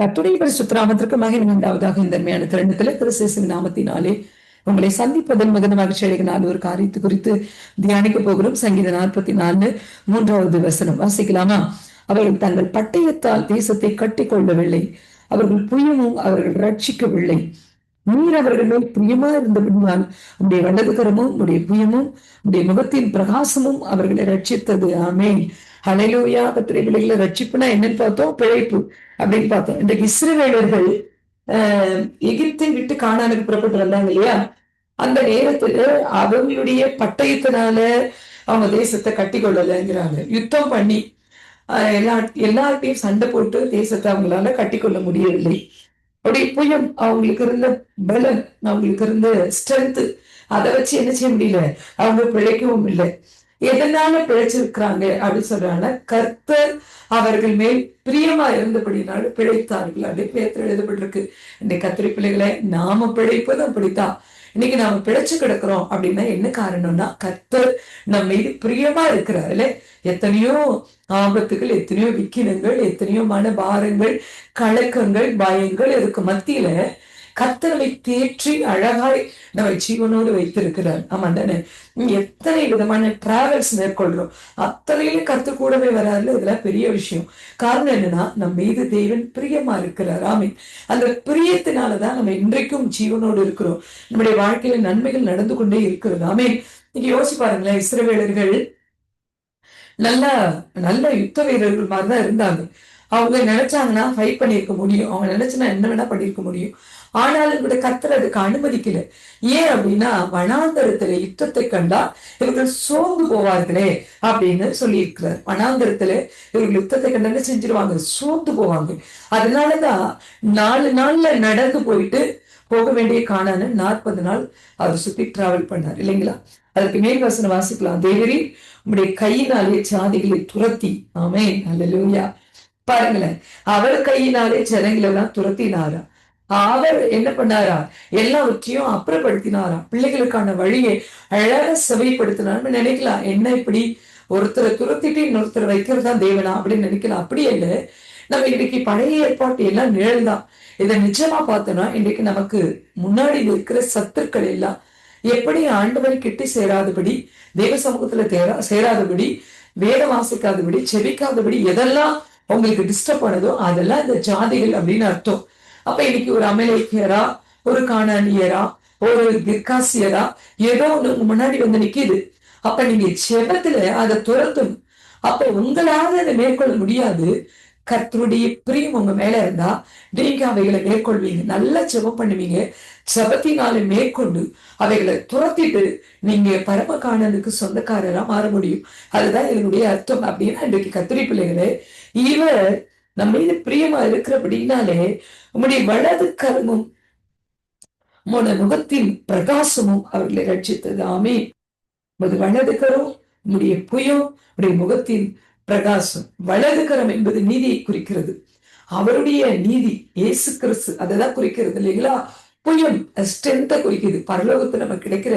கத்துடைய பரிசுத்தராமத்திற்கு மகிமை உண்டாவதாக இந்த அருமையான தருணத்துல கிறிஸ்துவின் நாமத்தினாலே உங்களை சந்திப்பதன் மிகுந்த மகிழ்ச்சி அடைகினால் ஒரு காரியத்தை குறித்து தியானிக்க போகிறோம். சங்கீத நாற்பத்தி நாலு மூன்றாவது வசனம். வாசிக்கலாமா? அவர்கள் தங்கள் பட்டயத்தால் தேசத்தை கட்டிக்கொள்ளவில்லை. அவர்கள் புயமும் அவர்கள் ரட்சிக்கவில்லை நீர் அவர்கள் மேல் பிரியமா இருந்தபடியால் உடைய வலதுகரமும் உடைய புயமும் உடைய முகத்தின் பிரகாசமும் அவர்களை ரட்சித்தது ஆமே ஹலைலூயா கத்திரை பிள்ளைகளை ரட்சிப்புனா என்னன்னு பார்த்தோம்? பிழைப்பு. அப்படின்னு பார்த்தோம். இந்த இஸ்ரவேலர்கள் ஆஹ் எகிப்தை விட்டு காணானுக்கு புறப்பட்டு வந்தாங்க இல்லையா? அந்த நேரத்துல அவங்களுடைய பட்டயத்தினால அவங்க தேசத்தை கட்டி கொள்ளலைங்கிறாங்க. யுத்தம் பண்ணி ஆஹ் எல்லா எல்லார்ட்டையும் சண்டை போட்டு தேசத்தை அவங்களால கட்டி கொள்ள முடியவில்லை. அப்படி புயம் அவங்களுக்கு இருந்த பலன் அவங்களுக்கு இருந்த ஸ்ட்ரென்த் அதை வச்சு என்ன செய்ய முடியல? அவங்க பிழைக்கவும் இல்லை. எதனால பிழைச்சிருக்கிறாங்க அப்படின்னு சொல்றாங்க. கர்த்தர் அவர்கள் மேல் பிரியமா இருந்தபடினால பிழைத்தார்கள். அப்படி பேர் எழுதப்பட்டிருக்கு. இன்னைக்கு கத்திரி பிள்ளைகளை நாம பிழைப்பது அப்படித்தான். இன்னைக்கு நாம பிழைச்சு கிடக்குறோம் அப்படின்னா என்ன காரணம்னா கர்த்தர் நம்ம மீது பிரியமா இருக்கிறாருல எத்தனையோ ஆபத்துகள் எத்தனையோ விக்கினங்கள் எத்தனையோ மனபாரங்கள் கலக்கங்கள் பயங்கள் இதுக்கு மத்தியில கத்தரவை தேற்றி அழகாய் நம்ம ஜீவனோடு வைத்திருக்கிறார். ஆமா தானே எத்தனை விதமான டிராவல்ஸ் மேற்கொள்றோம் அத்தனையிலும் கத்து கூடவே வராதுல இதெல்லாம் பெரிய விஷயம். காரணம் என்னன்னா நம்ம மீது தேவன் பிரியமா இருக்கிறார். ஆமீன். அந்த பிரியத்தினாலதான் நம்ம இன்றைக்கும் ஜீவனோடு இருக்கிறோம். நம்முடைய வாழ்க்கையில நன்மைகள் நடந்து கொண்டே இருக்கிறது. ஆமீன். நீங்க யோசிச்சு பாருங்களேன் இஸ்ரவேலர்கள் நல்ல நல்ல யுத்த வீரர்கள் மாதிரிதான் இருந்தாங்க. அவங்க நினைச்சாங்கன்னா ஃபைட் பண்ணியிருக்க முடியும். அவங்க நினைச்சுன்னா என்ன வேணா பண்ணியிருக்க முடியும். ஆனாலும் கூட கத்தர் அதுக்கு அனுமதிக்கல. ஏன் அப்படின்னா வனாந்தரத்துல யுத்தத்தை கண்டா இவர்கள் சோர்ந்து போவார்களே அப்படின்னு சொல்லி இருக்கிறார் வனாந்தரத்துல இவர்கள் யுத்தத்தை கண்டா என்ன செஞ்சிருவாங்க? சோர்ந்து போவாங்க. அதனாலதான் நாலு நாள்ல நடந்து போயிட்டு போக வேண்டிய காணான்னு நாற்பது நாள் அவர் சுத்தி டிராவல் பண்ணார். இல்லைங்களா? அதற்கு மேல் வசனம் வாசிக்கலாம். தேவரி உங்களுடைய கையினாலே சாதிகளை துரத்தி. ஆமே அல்ல பாருங்களேன். அவர் கையினாலே ஜனங்களை எல்லாம் துரத்தினாரா? அவர் என்ன பண்ணாரா? எல்லாவற்றையும் அப்புறப்படுத்தினாரா பிள்ளைகளுக்கான வழியை அழக செவைப்படுத்தினார்னு நினைக்கலாம் என்ன இப்படி ஒருத்தரை துரத்திட்டு இன்னொருத்தர் வைக்கிறது தான் தேவனா அப்படின்னு நினைக்கலாம். அப்படி இல்லை நம்ம இன்னைக்கு பழைய ஏற்பாட்டு எல்லாம் நிழல் தான் இதை நிஜமா பார்த்தோம்னா இன்னைக்கு நமக்கு முன்னாடி இருக்கிற சத்துக்கள் எல்லாம் எப்படி ஆண்டவர் கிட்டி சேராதபடி தேவ சமூகத்துல தேரா சேராதபடி வேதம் வாசிக்காதபடி செபிக்காதபடி எதெல்லாம் உங்களுக்கு டிஸ்டர்ப் ஆனதோ அதெல்லாம் இந்த ஜாதிகள் அப்படின்னு அர்த்தம். அப்ப இன்னைக்கு ஒரு அமலேக்கியரா ஒரு காணானியரா ஒரு கிர்காசியரா ஏதோ ஒண்ணு உங்க முன்னாடி வந்து நிக்குது. அப்ப நீங்க செபத்துல அதை துரத்தும் அப்ப உங்களால அதை மேற்கொள்ள முடியாது. கர்த்தருடைய பிரியம் உங்க மேல இருந்தா நீங்க அவைகளை மேற்கொள்வீங்க. நல்லா ஜெபம் பண்ணுவீங்க. ஜபத்தினால மேற்கொண்டு அவைகளை துரத்திட்டு நீங்க பரம காணலுக்கு சொந்தக்காரரா மாற முடியும். அதுதான் இதனுடைய அர்த்தம். அப்படின்னா இன்றைக்கு கத்திரி பிள்ளைகளே இவர் நம்ம மீது பிரியமா இருக்கிறபடினாலே உம்முடைய வலது கருமும் உங்களோட முகத்தின் பிரகாசமும் அவர்களை ரட்சித்தது. ஆமே உமது வலது கரம் உம்முடைய புயம் உடைய முகத்தின் பிரகாசம். வலது கரம் என்பது நீதியை குறிக்கிறது. அவருடைய நீதி இயேசு கிறிஸ்து அதைதான் குறிக்கிறது இல்லைங்களா? புயம் ஸ்ட்ரென்த்தை குறிக்குது. பரலோகத்துல நமக்கு கிடைக்கிற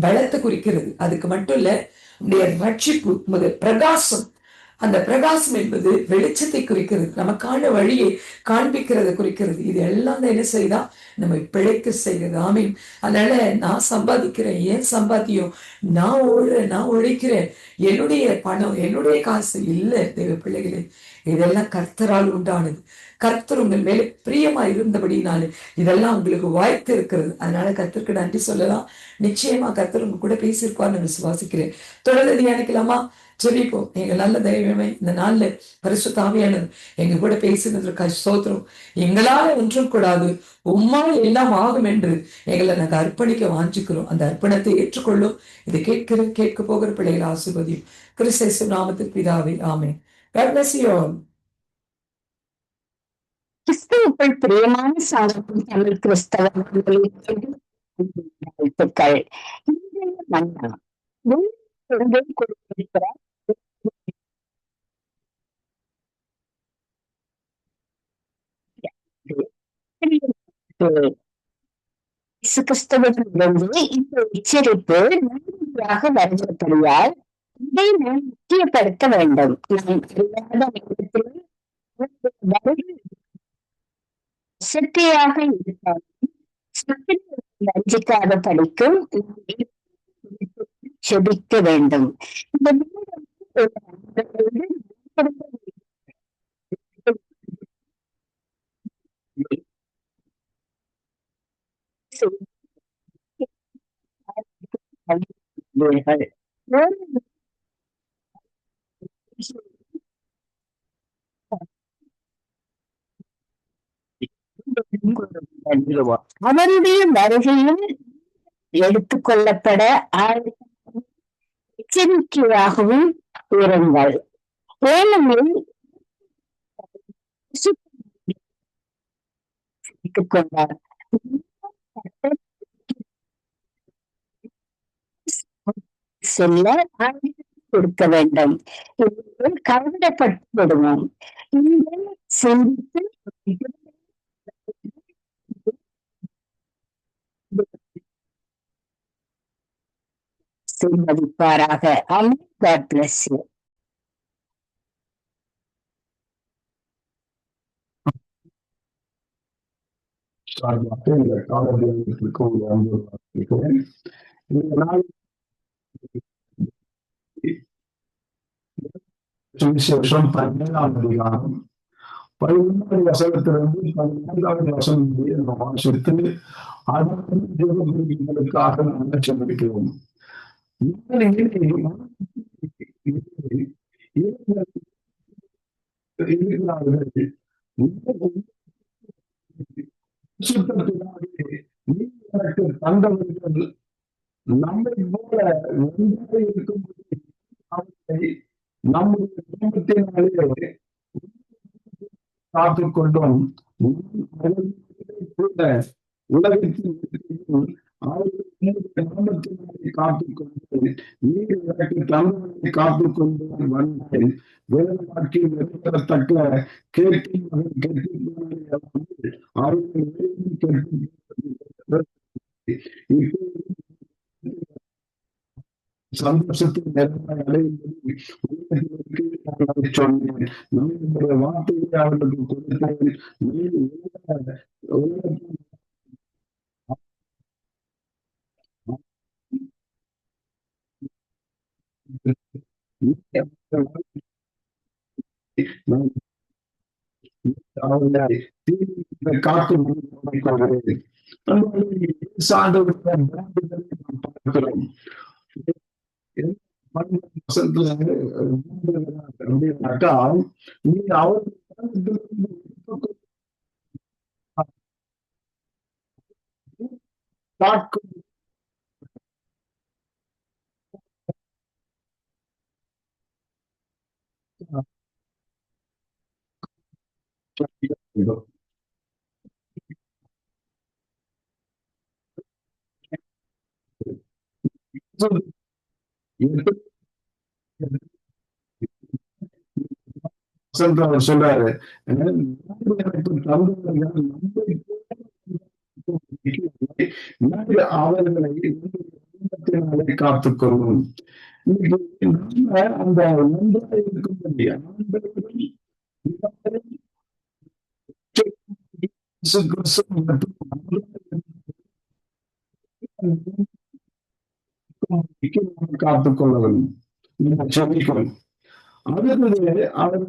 பலத்தை குறிக்கிறது. அதுக்கு மட்டும் இல்ல உடைய ரட்சிப்பு உமது பிரகாசம் அந்த பிரகாசம் என்பது வெளிச்சத்தை குறிக்கிறது நமக்கான வழியை காண்பிக்கிறத குறிக்கிறது. இது எல்லாம் தான் என்ன செய்தா நம்ம பிழைக்க செய்கிறது. ஆமீன். அதனால நான் சம்பாதிக்கிறேன் ஏன் சம்பாத்தியம் நான் ஓடுறேன் நான் உழைக்கிறேன். என்னுடைய பணம் என்னுடைய காசு இல்லை தேவ பிள்ளைகளே. இதெல்லாம் கர்த்தரால் உண்டானது. கர்த்தர் உங்கள் மேலே பிரியமா இருந்தபடினாலே இதெல்லாம் உங்களுக்கு வாய்த்து இருக்கிறது. அதனால கர்த்தருக்கு நன்றி சொல்லலாம். நிச்சயமா கர்த்தர் உங்க கூட பேசியிருப்பார்னு விசுவாசிக்கிறேன். தொடர்ந்து தியானிக்கலாமா? ஜெபிப்போம் எங்க நல்ல தெய்வமே இந்த நாள்ல பரிசு தாமியானது எங்க கூட பேசினதற்கு சோத்திரம் எங்களால ஒன்றும் கூடாது. உம்மால் எல்லாம் ஆகும் என்று எங்களை நாங்க அர்ப்பணிக்க வாஞ்சிக்கிறோம். அந்த அர்ப்பணத்தை ஏற்றுக்கொள்ளும். இதை கேட்கிற கேட்க போகிற பிள்ளைகள் ஆசிர்வதியும். கிறிஸ்தேசு நாமத்தில் பிதாவே ஆமே God bless கிறிஸ்துவுக்குள் பிரியமான சாதகம் தமிழ் கிறிஸ்தவர்கள் வாழ்த்துக்கள். மன்னா கொடுத்திருக்கிறார் இயேசு கிறிஸ்தவத்திலிருந்து இந்த உச்சரிப்பு நன்மையாக வருகிறபடியால் இதை நாம் முக்கியப்படுத்த வேண்டும். நாம் அறியாத நேரத்தில் வருகை அசட்டையாக வஞ்சிக்காத படிக்கும் செபிக்க வேண்டும். இந்த மூலம் ஒரு நண்பரோடு அவருடைய வருகையும் எடுத்துக் கொள்ளப்பட எச்சரிக்கையாகவும் இருங்கள். ஏனெனில் கொண்டார் செல்ல கொடுக்க வேண்டும். கவலைப்பட்டு விடுவோம் இந்த சிந்தித்து மதிப்பாராக அமீன் காட் பிளஸ் யூ சார்பாக இந்த காலத்திற்கு இந்த நாள் சுவிசேஷம் பதினேழாம் அதிகாரம் பதினொன்றாவது வசனத்திலிருந்து பதினான்காவது வசனம் முடிய வாசித்து அதன் தேவர்களுக்காக நாங்கள் சென்றிருக்கிறோம் எனக்கு தந்தவர்கள் நம்மை போல இருக்கும்போது அவர்களை நம்முடைய குடும்பத்தினாலே காத்துக்கொண்டோம் உலகத்தின் நாமத்தினாலே நீர் எனக்கு வந்தேன் நிறுத்தத்தக்க கேட்டின் மகன் அவர்கள் சந்தோஷத்தின் நிறைவாய் அடையும்படி சொன்னேன் வார்த்தையை அவர்களுக்கு கொடுத்தேன் பார்க்கிறோம். அப்படின்னாக்கா நீ அவர் காக்கும் அவர் சொல்றாரு எனக்கு அவர்களை குடும்பத்தினாலே காத்துக்கொள்ளும். அந்த நன்றாக இருக்கும்படி காத்துக் கொள்ள வேண்டும். செவிக்கும் அடுத்தது அவர்கள்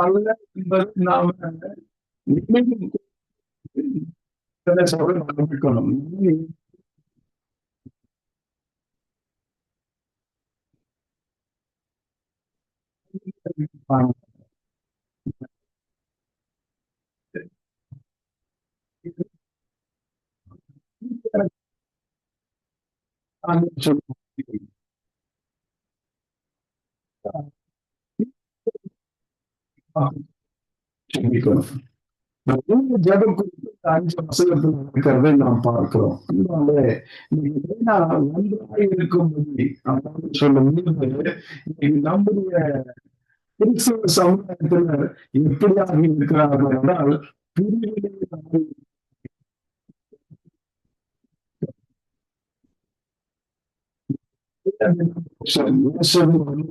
அல்ல என்பது நாம ஜபம் குறித்து அஞ்சு வசனத்தில் இருக்கிறதை நாம் பார்க்கிறோம் அதனால இன்னைக்கு நன்றாக இருக்கும்படி அப்படின்னு சொல்லும் இன்னைக்கு நம்முடைய கிறிஸ்தவ சமுதாயத்துல எப்படியாக இருக்கிறார்கள் என்றால் பிரிவினை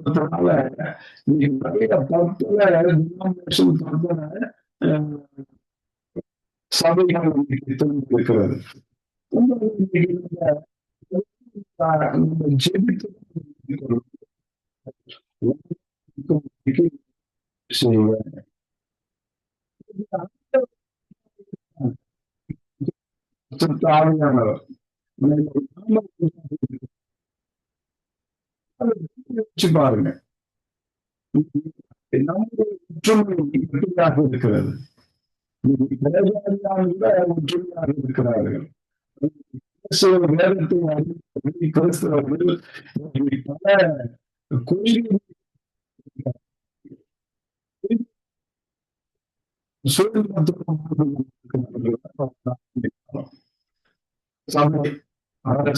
उतारता है उतारता है sabe que eu estou declarando. No débito Sim. பாருங்க நம்முடைய ஒற்றுமை எப்படியாக இருக்கிறது வேதாந்தியானவர்கள் ஒற்றுமையாக இருக்கிறார்கள் கிறிஸ்தவ வேதத்தை அறிவித்தவர்கள், கிறிஸ்தவர்கள் பல கொள்கைகள் சபை அந்த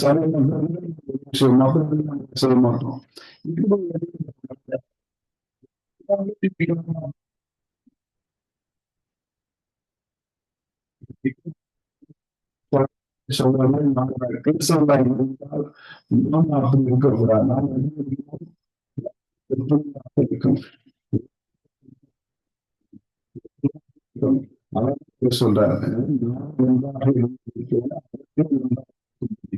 சொல்ல மாட்டோம். சொல்ல மாட்டோம் சொல்றாங்க நாங்கள் இருந்தால் நாம் அப்படி இருக்கக்கூடாது நாம் இருக்கும் சொல்றாரு.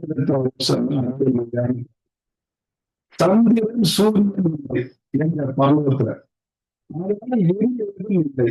இருந்திருக்கிறேன், அவர்கள் சந்திரன் சூரியன் இல்லை என்ற பருவத்துல அதனால எரியவதும் இல்லை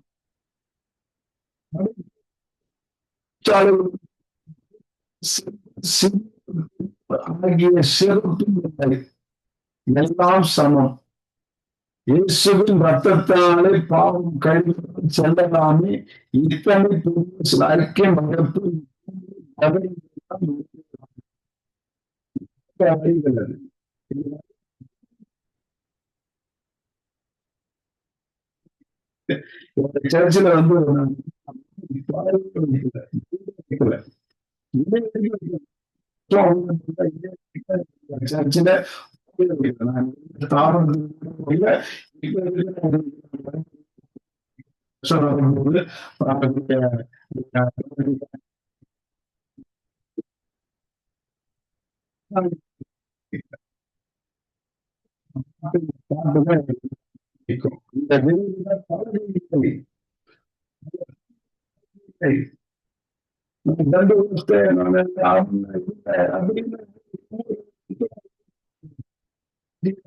பல ஆகிய சிறப்பும் இல்லை. எல்லாம் சமம். இயேசுவின் ரத்தத்தாலே பாவம் கழிவு செல்லலாமே இத்தனை புதிய சில அறிக்கை மகப்பு அறிகிறது சர்ச்சில் வந்து சர்ச்சில் faith. I'm.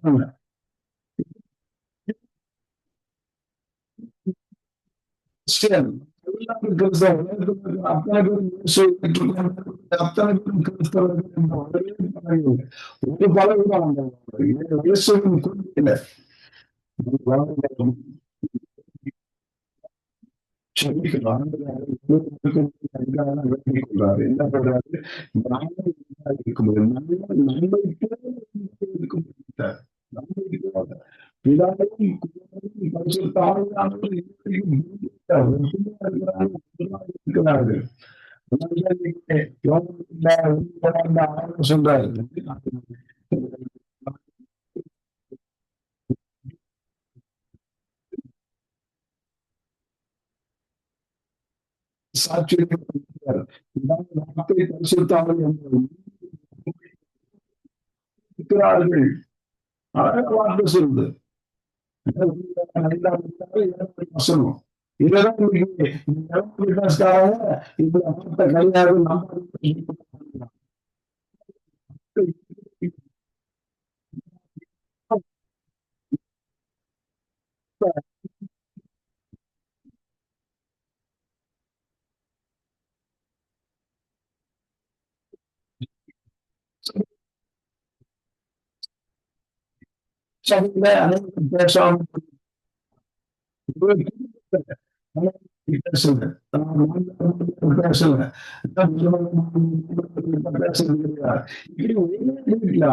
I'm go you. என்ன பண்றாரு நாமும் இருக்கும்போது நம்ம நம்மை இருக்கும் பிதாவும் இருக்கிறார்கள், சொல்றாரு இருக்கிறார்கள் வார்த்தை சொல்லுது வசனம் இதெல்லாம் இந்த வார்த்தை கிடையாது நம்ம பிள்ளை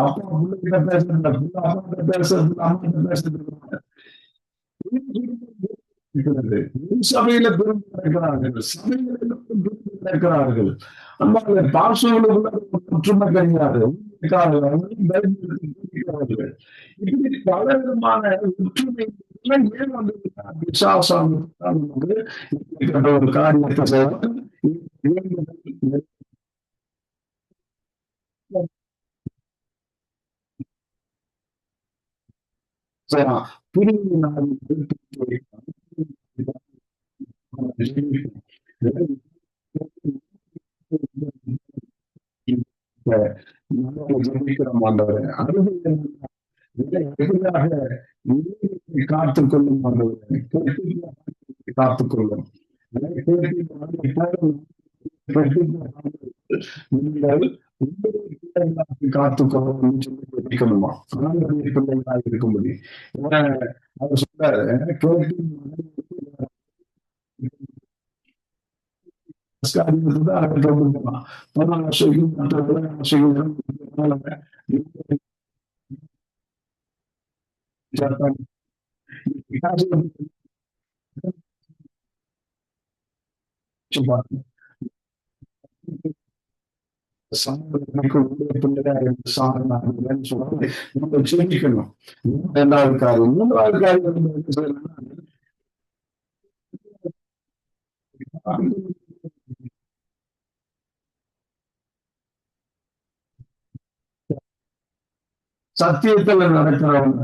அப்பா பேசுறது அம்மா பேசுறது இருக்கிறது சபையில பெரும் இருக்கிறார்கள் சபையில பெரும் இருக்கிறார்கள் நம்ம பாசங்களுக்குள்ள ஒற்றுமை கிடையாது இருக்கிறார்கள் இப்படி பல விதமான ஒற்றுமை எல்லாம் ஏன் வந்து விசுவாசம் நமக்கு இப்படிப்பட்ட ஜெபிக்கிறோம் ஆண்டவரே எதிராக ஆண்டவரே சொல்லி ஜெபிக்கணுமா ஆண்டவருடைய பிள்ளைகளாக இருக்கும்படி. அவர் சொல்றாரு கேட்டு தான் கேட்டுக்கலாம் பணம் ஆசைகள் காரியம் மூன்றாவது காரியம் சத்தியத்துல நடக்கிறவங்க.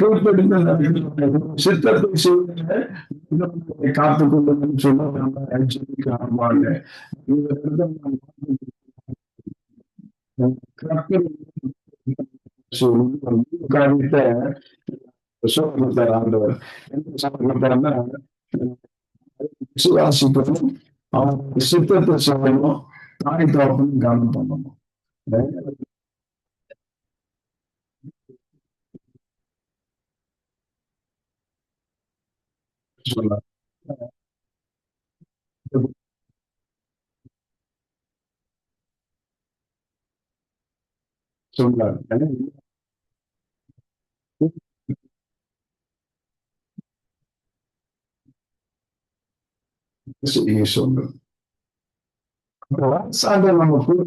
கீழ்ப்படுத்த நடக்கிறவங்க. சித்தத்தை செய்ய காத்துக் கொள்ளுங்கன்னு சொல்ல நம்ம காரியத்தை ஆண்டவர். என்ன சோகத்தார்னா விசுவாசிக்கணும் அவங்க சித்தத்தை செய்யணும் தாய் தோப்பனும் கவனம் பண்ணணும் சொல்ல சொன்னார் சொல்லு சார்ந்த நம்ம கூட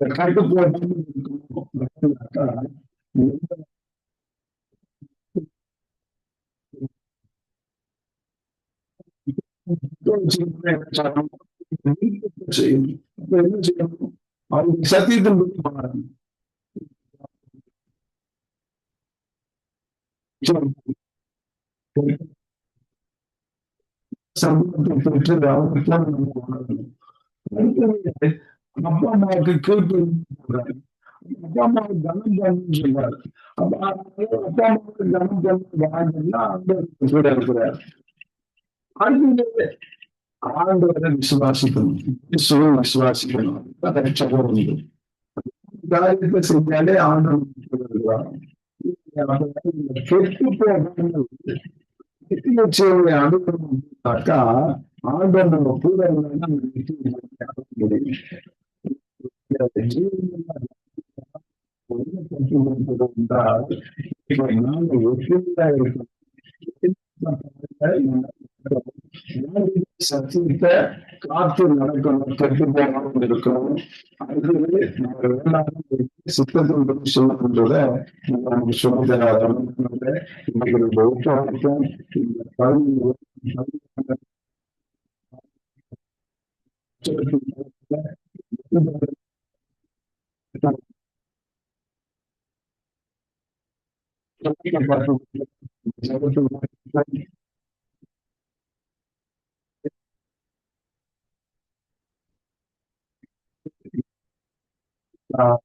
கட்டுப்பாடு செய்யணும் அப்ப என்ன செய்யணும் அவங்க சத்தியத்தின் பற்றி பாருங்க சமூகத்தை பெற்று அவருக்கெல்லாம் நம்ம உணரணும் அப்பா அம்மாவுக்கு கேட்டு அப்பா அம்மாவுக்கு தனம் பண்ணு சொல்றாரு அப்ப அப்பா அம்மாவுக்கு தனம் பண்ணு வாழ்ந்தா அந்த கூட இருக்கிறார் அடுத்தது ஆண்டவரை விசுவாசிக்கணும். விசுவாசிக்கணும். ரட்சகர் உண்டு காரியத்தை செஞ்சாலே ஆண்டவர் கெட்டு போகாமல் ஆண்டவர் நம்ம கூட இருந்தா முடியும் இப்ப ஒற்றுமையா இருக்கணும். சத்தியத்தை காத்து நடக்கணும் கட்டுப்பாடு இருக்கணும் அது நம்ம வேளாண் சித்தத்தின் சொல்லணுன்றத நமக்கு சொல்லி தராத இன்னைக்கு நம்ம இந்த பகுதி uh,